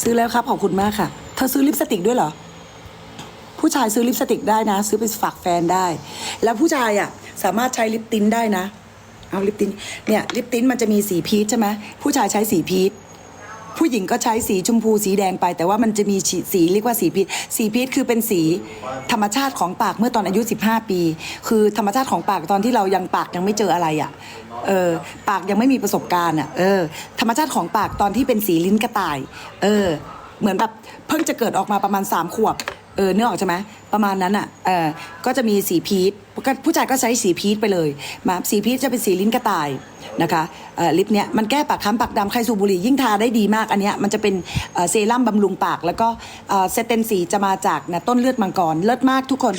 ซื้อแล้วครับขอบคุณมากค่ะ เธอซื้อลิปสติกด้วยเหรอ ผู้ชายซื้อลิปสติกได้นะ ซื้อไปฝากแฟนได้ แล้วผู้ชายอะ สามารถใช้ลิปติ้นได้นะ เอาลิปติ้นเนี่ยลิปติ้นมันจะมีสีพีชใช่ไหมผู้ชายใช้สีพีช ผู้หญิงก็ใช้สีชมพูสีแดงไป แต่ว่ามันจะมีสีเรียกว่าสีพีชสีพีชคือเป็นสีธรรมชาติของปากเมื่อตอนอายุ 15 ปี คือธรรมชาติของปากตอนที่เรายังปากยังไม่เจออะไรอะเออปากยังไม่มีประสบการณ์อะเออธรรมชาติของปากตอนที่เป็นสีลิ้นกระต่าย เออ เหมือนแบบเพิ่งจะเกิดออกมาประมาณ3ขวบ ออเนื้อออกใช่ไหมประมาณนั้นอะเออก็จะมีสีพีชผู้ชายก็ใช้สีพีชไปเลยมาสีพีชจะเป็นสีลิ้นกระต่ายนะคะเออลิปเนี้ยมันแก้ปากค้ำปากดำใครสูบบุหรี่ยิ่งทาได้ดีมากอันเนี้ยมันจะเป็นเซรั่มบำรุงปาก แล้วก็เอ่อเซตเตนสีจะมาจากนะต้นเลือดมังกรเลิศมากทุกคน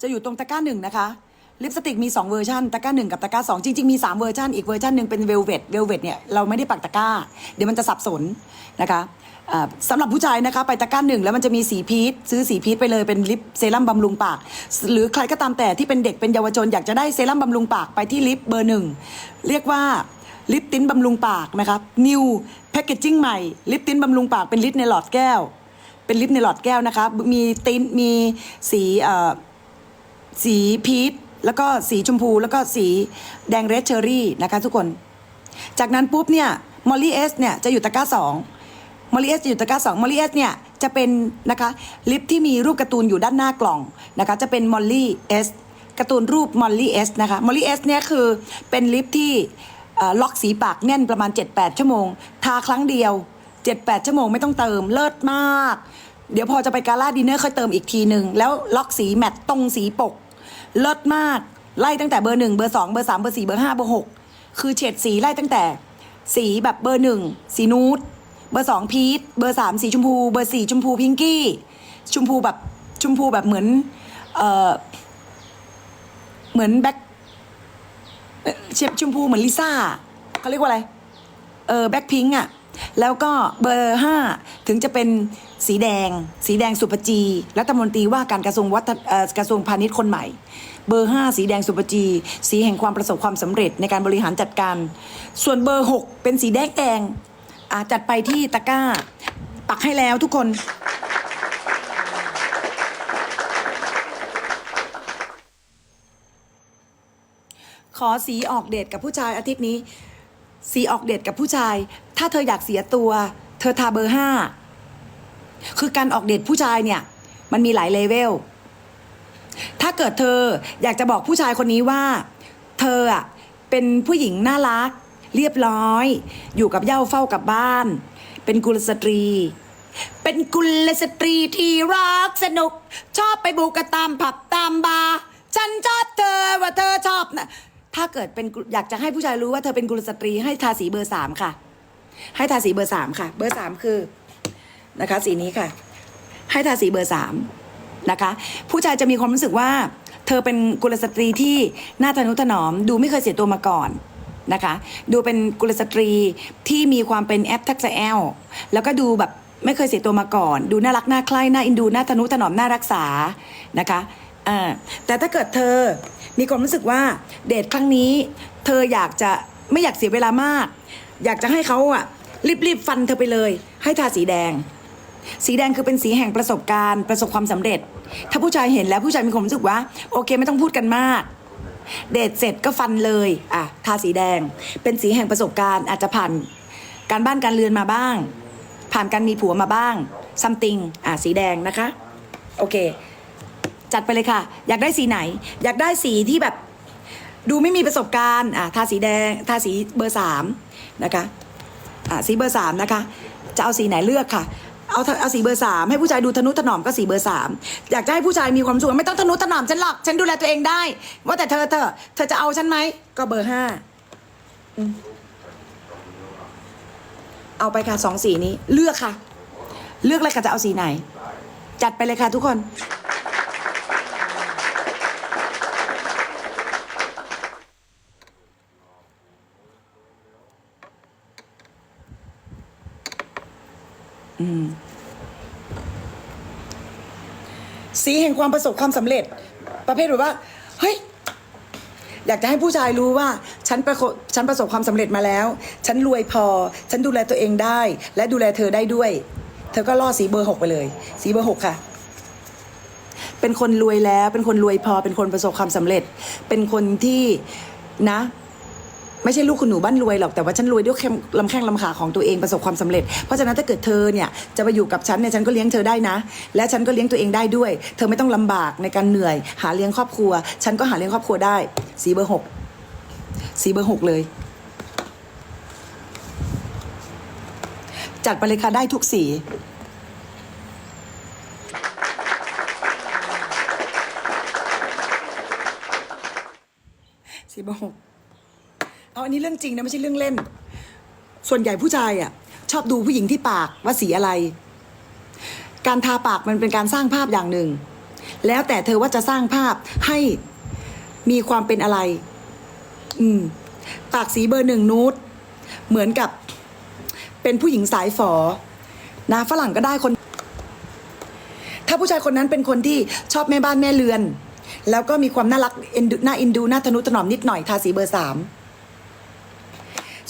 จะอยู่ตรงตะกร้าหนึ่งนะคะ ลิปสติกมี 2 เวอร์ชันตะกร้าหนึ่งกับตะกร้าสองจริง ๆ มี 3 เวอร์ชันอีกเวอร์ชันหนึ่งเป็นเวลเวดเวลเวดเนี่ยเราไม่ได้ปักตะกร้า เดี๋ยวมันจะสับสนนะคะสำหรับผู้ชายนะคะไปตะกร้าหนึ่งแล้วมันจะมีสีพีชซื้อสีพีชไปเลยเป็นลิปเซรั่มบำรุงปาก หรือใครก็ตามแต่ที่เป็นเด็กเป็นเยาวชนอยากจะได้เซรั่มบำรุงปากไปที่ลิปเบอร์หนึ่งเรียกว่าลิปติ้นบำรุงปากนะครับนิวแพคเกจิ้งใหม่ลิปติ้นบำรุงปากเป็นลิปในหลอดแก้ว เป็นลิปในหลอดแก้วนะคะมีติ้นมีสีสีพีช แล้วก็สีชมพูแล้วก็สีแดงเรดเชอรี่นะคะทุกคน จากนั้นปุ๊บเนี่ยมอลลี่เอสเนี่ยจะอยู่ตะกร้าสองมอลลี่เอสจะอยู่ตะกร้าสองมอลลี่เอสเนี่ยจะเป็นนะคะลิปที่มีรูปการ์ตูนอยู่ด้านหน้ากล่องนะคะจะเป็นมอลลี่เอสการ์ตูนรูปมอลลี่เอสนะคะมอลลี่เอสเนี่ยคือเป็นลิปที่ล็อกสีปากแน่นประมาณ 7-8 ชั่วโมง ทาครั้งเดียว 7-8 ชั่วโมงไม่ต้องเติมเลิศมาก เดี๋ยวพอจะไปกาล่าดินเนอร์ค่อยเติมอีกทีหนึ่งแล้วล็อกสีแมตต์ตรงสีปก เลิศมาก ไล่ตั้งแต่เบอร์หนึ่งเบอร์สองเบอร์สามเบอร์สี่เบอร์ห้าเบอร์หกคือเฉดสีไล่ตั้งแต่ สีแบบเบอร์หนึ่งสีนูดเบอร์สองพีชเบอร์สามสีชมพู เบอร์สี่ชมพูพิงกี้ ชมพูแบบชมพูแบบเหมือนเออเหมือนแบ็คเชฟชมพูเหมือนลิซ่าเขาเรียกว่าอะไร เออแบ็คพิงอะ แล้วก็เบอร์ห้าถึงจะเป็นสีแดง สีแดงสุปจีรัฐมนตรีว่าการกระทรวงวัฒนเอ่อกระทรวงพาณิชย์คนใหม่ เบอร์ห้าสีแดงสุปจี สีแห่งความประสบความสำเร็จในการบริหารจัดการ ส่วนเบอร์หกเป็นสีแดงแดงอะจัดไปที่ตะกร้า ปักให้แล้วทุกคนขอสีออกเดทกับผู้ชายอาทิตย์นี้ สีออกเดทกับผู้ชาย ถ้าเธออยากเสียตัว เธอทาเบอร์ห้าคือการออกเดทผู้ชายเนี่ย มันมีหลายเลเวล ถ้าเกิดเธออยากจะบอกผู้ชายคนนี้ว่า เธออะเป็นผู้หญิงน่ารัก เรียบร้อย อยู่กับเย้าเฝ้ากับบ้าน เป็นกุลสตรี เป็นกุลสตรีที่รักสนุก ชอบไปบุกระตามผับตามบาร์ฉันชอบเธอว่าเธอชอบนะถ้าเกิดเป็นอยากจะให้ผู้ชายรู้ว่าเธอเป็นกุลสตรีให้ทาสีเบอร์สามค่ะ ให้ทาสีเบอร์สามค่ะ เบอร์สามคือนะคะ สีนี้ค่ะ ให้ทาสีเบอร์สามนะคะ ผู้ชายจะมีความรู้สึกว่า เธอเป็นกุลสตรีที่หน้าทะนุถนอม ดูไม่เคยเสียตัวมาก่อนนะคะ ดูเป็นกุลสตรีที่มีความเป็นแอปทักษะแอลแล้วก็ดูแบบไม่เคยเสียตัวมาก่อน ดูน่ารักน่าใคร่น่าอินดูน่าทะนุถนอมน่ารักษานะคะแต่ถ้าเกิดเธอมีความรู้สึกว่าเดทครั้งนี้ เธออยากจะไม่อยากเสียเวลามาก อยากจะให้เขาอะรีบๆฟันเธอไปเลย ให้ทาสีแดง สีแดงคือเป็นสีแห่งประสบการณ์ ประสบความสำเร็จ ถ้าผู้ชายเห็นแล้วผู้ชายมีความรู้สึกว่าโอเคไม่ต้องพูดกันมาก เดทเสร็จก็ฟันเลยอะทาสีแดง เป็นสีแห่งประสบการณ์อาจจะผ่านการบ้านการเรือนมาบ้าง ผ่านการมีผัวมาบ้าง something อะสีแดงนะคะ โอเค จัดไปเลยค่ะ อยากได้สีไหน อยากได้สีที่แบบ ดูไม่มีประสบการณ์อะทาสีแดงทาสีเบอร์สาม นะคะอะสีเบอร์สามนะคะจะเอาสีไหนเลือกค่ะเอาเอาสีเบอร์สามให้ผู้ชายดูทะนุถนอมก็สีเบอร์สามอยากจะให้ผู้ชายมีความสุขไม่ต้องทะนุถนอมฉันหรอกฉันดูแลตัวเองได้ ว่าแต่เธอเธอเธอจะเอาฉันไหมก็เบอร์ห้าเอาไปค่ะสองสีนี้ เลือกค่ะ เลือกเลยค่ะจะเอาสีไหน จัดไปเลยค่ะทุกคน สีแห่งความประสบความสำเร็จ ประเภทแบบว่า เฮ้ย อยากจะให้ผู้ชายรู้ว่า ฉันประฉันประสบความสำเร็จมาแล้ว ฉันรวยพอ ฉันดูแลตัวเองได้ และดูแลเธอได้ด้วย เธอก็ล่อสีเบอร์หกไปเลย สีเบอร์หกค่ะเป็นคนรวยแล้ว เป็นคนรวยพอ เป็นคนประสบความสำเร็จ เป็นคนที่นะ ไม่ใช่ลูกคุณหนูบ้านรวยหรอกแต่ว่าฉันรวยด้วยแค่ลำแข้งลำขาของตัวเองประสบความสำเร็จ เพราะฉะนั้นถ้าเกิดเธอเนี่ยจะไปอยู่กับฉันเนี่ยฉันก็เลี้ยงเธอได้นะ และฉันก็เลี้ยงตัวเองได้ด้วย เธอไม่ต้องลำบากในการเหนื่อย หาเลี้ยงครอบครัว ฉันก็หาเลี้ยงครอบครัวได้ สีเบอร์หกสีเบอร์หกเลยจัดไปเลยค่ะได้ทุกสีสีเบอร์หก เอาอันนี้เรื่องจริงนะไม่ใช่เรื่องเล่น ส่วนใหญ่ผู้ชายอะ ชอบดูผู้หญิงที่ปากว่าสีอะไร การทาปากมันเป็นการสร้างภาพอย่างหนึ่ง แล้วแต่เธอว่าจะสร้างภาพให้มีความเป็นอะไร อืม ปากสีเบอร์หนึ่งนูดเหมือนกับ เป็นผู้หญิงสายฝอ นะฝรั่งก็ได้คน ถ้าผู้ชายคนนั้นเป็นคนที่ชอบแม่บ้านแม่เรือน แล้วก็มีความน่ารักเอ็นดูน่าเอ็นดูน่าทนุถนอมนิดหน่อยทาสีเบอร์สาม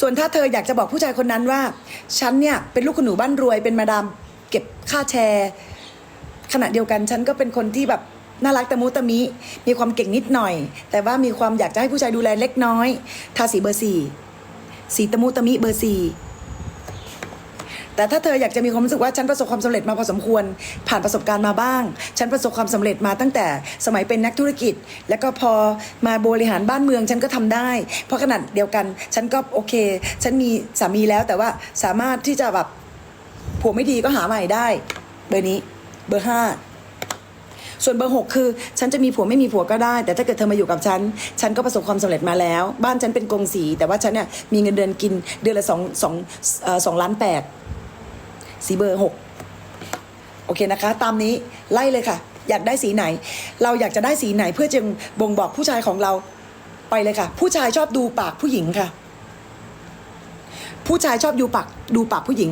ส่วนถ้าเธออยากจะบอกผู้ชายคนนั้นว่า ฉันเนี่ยเป็นลูกคุณหนูบ้านรวยเป็นมาดามเก็บค่าแชร์ ขณะเดียวกันฉันก็เป็นคนที่แบบน่ารักตะมุตะมิ มีความเก่งนิดหน่อย แต่ว่ามีความอยากจะให้ผู้ชายดูแลเล็กน้อย ทาสีเบอร์สี่สีตะมุตะมิเบอร์สี่ แต่ถ้าเธออยากจะมีความรู้สึกว่าฉันประสบความสำเร็จมาพอสมควร ผ่านประสบการณ์มาบ้าง ฉันประสบความสำเร็จมาตั้งแต่สมัยเป็นนักธุรกิจ แล้วก็พอมาบริหารบ้านเมืองฉันก็ทำได้ เพราะขนาดเดียวกัน ฉันก็โอเค ฉันมีสามีแล้วแต่ว่าสามารถที่จะแบบผัวไม่ดีก็หาใหม่ได้ เบอร์นี้เบอร์ห้าส่วนเบอร์หกคือ ฉันจะมีผัวไม่มีผัวก็ได้ แต่ถ้าเกิดเธอมาอยู่กับฉัน ฉันก็ประสบความสำเร็จมาแล้ว บ้านฉันเป็นกงสี แต่ว่าฉันเนี่ยมีเงินเดือนกินเดือนละสองสองสองล้านแปด สีเบอร์หกโอเคนะคะ ตามนี้ไล่เลยค่ะ อยากได้สีไหน เราอยากจะได้สีไหนเพื่อจะบ่งบอกผู้ชายของเราไปเลยค่ะ ผู้ชายชอบดูปากผู้หญิงค่ะ ผู้ชายชอบดูปากดูปากผู้หญิง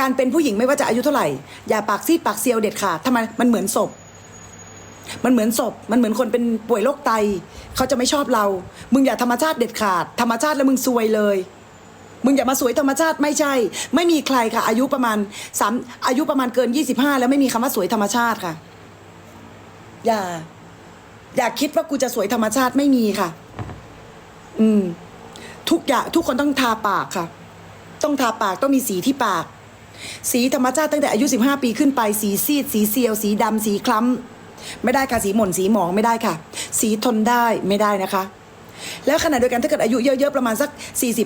การเป็นผู้หญิงไม่ว่าจะอายุเท่าไหร่ อย่าปากซีดปากเซียวเด็ดขาดทำไมมันเหมือนศพมันเหมือนศพ มันเหมือนคนเป็นป่วยโรคไต เขาจะไม่ชอบเรา มึงอย่าธรรมชาติเด็ดขาด ธรรมชาติแล้วมึงซวยเลย มึงอย่ามาสวยธรรมชาติไม่ใช่ ไม่มีใครค่ะ อายุประมาณสามอายุประมาณเกินยี่สิบห้าแล้วไม่มีคำว่าสวยธรรมชาติค่ะ อย่า อย่าคิดว่ากูจะสวยธรรมชาติไม่มีค่ะ อืม ทุกอย่างทุกคนต้องทาปากค่ะ ต้องทาปากต้องมีสีที่ปาก สีธรรมชาติตั้งแต่อายุ15ปีขึ้นไป สีซีด สีเซียว สีดำสีคล้ำไม่ได้ค่ะสีหม่นสีหมองไม่ได้ค่ะ สีทนได้ไม่ได้นะคะ แล้วขณะเดียวกันถ้าเกิดอายุเยอะๆประมาณสัก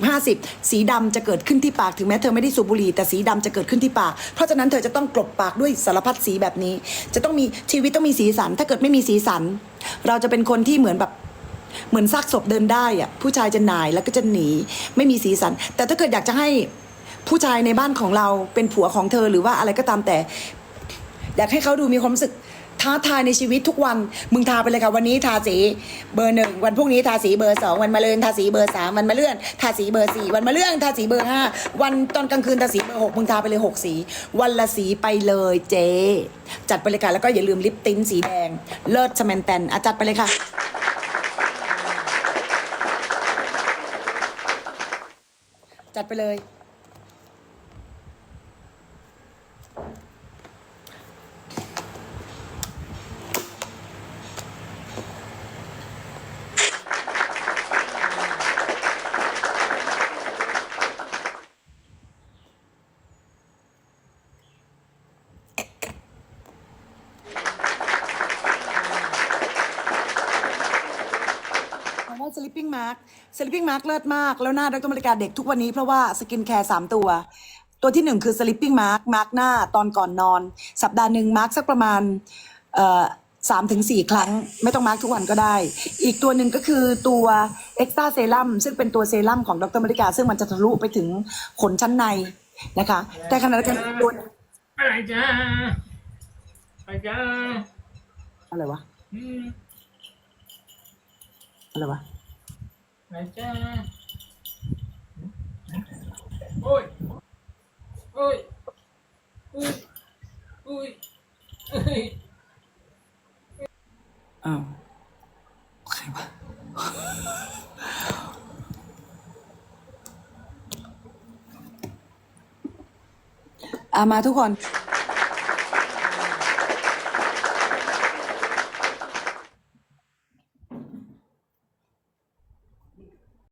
40-50 สีดำจะเกิดขึ้นที่ปากถึงแม้เธอไม่ได้สูบบุหรี่แต่สีดำจะเกิดขึ้นที่ปาก เพราะฉะนั้นเธอจะต้องกลบปากด้วยสารพัดสีแบบนี้ จะต้องมีชีวิตต้องมีสีสัน ถ้าเกิดไม่มีสีสัน เราจะเป็นคนที่เหมือนแบบเหมือนซากศพเดินได้อะผู้ชายจะหน่ายแล้วก็จะหนี ไม่มีสีสัน แต่ถ้าเกิดอยากจะให้ผู้ชายในบ้านของเราเป็นผัวของเธอหรือว่าอะไรก็ตามแต่ อยากให้เขาดูมีความรู้สึก ท้าทายในชีวิตทุกวัน มึงทาไปเลยค่ะวันนี้ทาสีเบอร์หนึ่งวันพรุ่งนี้ทาสีเบอร์สองวันมะเรือนทาสีเบอร์สามวันมะเลื่อนทาสีเบอร์สี่วันมะเลื่อนทาสีเบอร์ห้าวันตอนกลางคืนทาสีเบอร์หกมึงทาไปเลยหกสี วันละสีไปเลยเจ๊จัดไปเลยค่ะแล้วก็อย่าลืมลิปติ้นสีแดง เลิศชแมนแตนอะจัดไปเลยค่ะจัดไปเลย คำว่า sleeping mask sleeping mask เลิศมาก แล้วหน้าดรมริกาเด็กทุกวันนี้เพราะว่าสกินแคร์สามตัว ตัวที่หนึ่งคือ sleeping mask มาร์กหน้าตอนก่อนนอน สัปดาห์หนึ่งมาร์กสักประมาณเอ่อสามถึงสี่ครั้ง ไม่ต้องมาร์กทุกวันก็ได้ อีกตัวหนึ่งก็คือตัว extra serum ซึ่งเป็นตัวเซรั่มของดรมริกา ซึ่งมันจะทะลุไปถึงขนชั้นในนะคะ แต่ขณะเดียวกันอีกตัวอะไรจ้าอะไรจ้าอะไรวะอืมอะไรวะ ไหนจ้าโอ้ยโอ้ยอุ้ยอุ้ยอุ้ยอ้าวใครวะอามาทุกคน